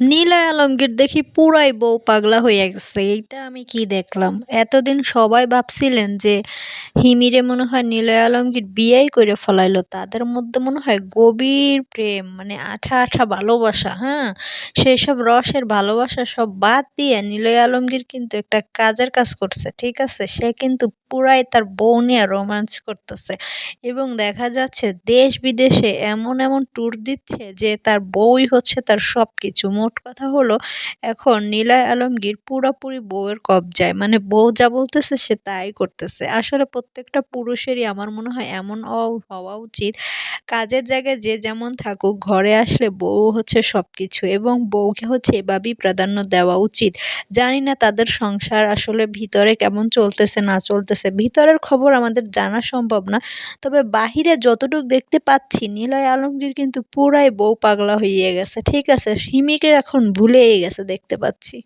নিলয় আলমগীর দেখি পুরাই বউ পাগলা হয়ে গেছে। এইটা আমি কি দেখলাম? এতদিন সবাই ভাবছিলেন যে হিমিরে মনে হয় নিলয় আলমগীর বিয়েই করে ফলাইলো। তাদের মধ্যে মনে হয় গভীর প্রেম মানে আঠা আঠা ভালোবাসা হ্যাঁ? সেই সব রসের ভালোবাসা সব বাদ দিয়ে নিলয় আলমগীর কিন্তু একটা কাজের কাজ করছে, ঠিক আছে? সে কিন্তু পুরাই তার বউ নিয়ে রোমান্স করতেছে। এবং দেখা যাচ্ছে দেশ বিদেশে এমন এমন ট্যুর দিচ্ছে যে তার বউই হচ্ছে তার সব কিছু মোট কথা হলো, এখন নীলয় আলমগীর পুরোপুরি বউয়ের কবজায়। মানে বউ যা বলতেছে সে তাই করতেছে। আসলে প্রত্যেকটা পুরুষেরই আমার মনে হয় এমন হওয়া উচিত। কাজের জায়গায় যে যেমন থাকুক, ঘরে আসলে বউ হচ্ছে সব কিছু এবং বউকে হচ্ছে এভাবেই প্রাধান্য দেওয়া উচিত। জানি না তাদের সংসার আসলে ভিতরে কেমন চলতেছে, না চলতেছে। ভিতরের খবর আমাদের জানা সম্ভব না। তবে বাহিরে যতটুকু দেখতে পাচ্ছি নিলয় আলমগীর কিন্তু পুরাই বউ পাগলা হয়ে গেছে। ঠিক আছে সিমিকে এখন ভুলেই গেছে দেখতে পাচ্ছি।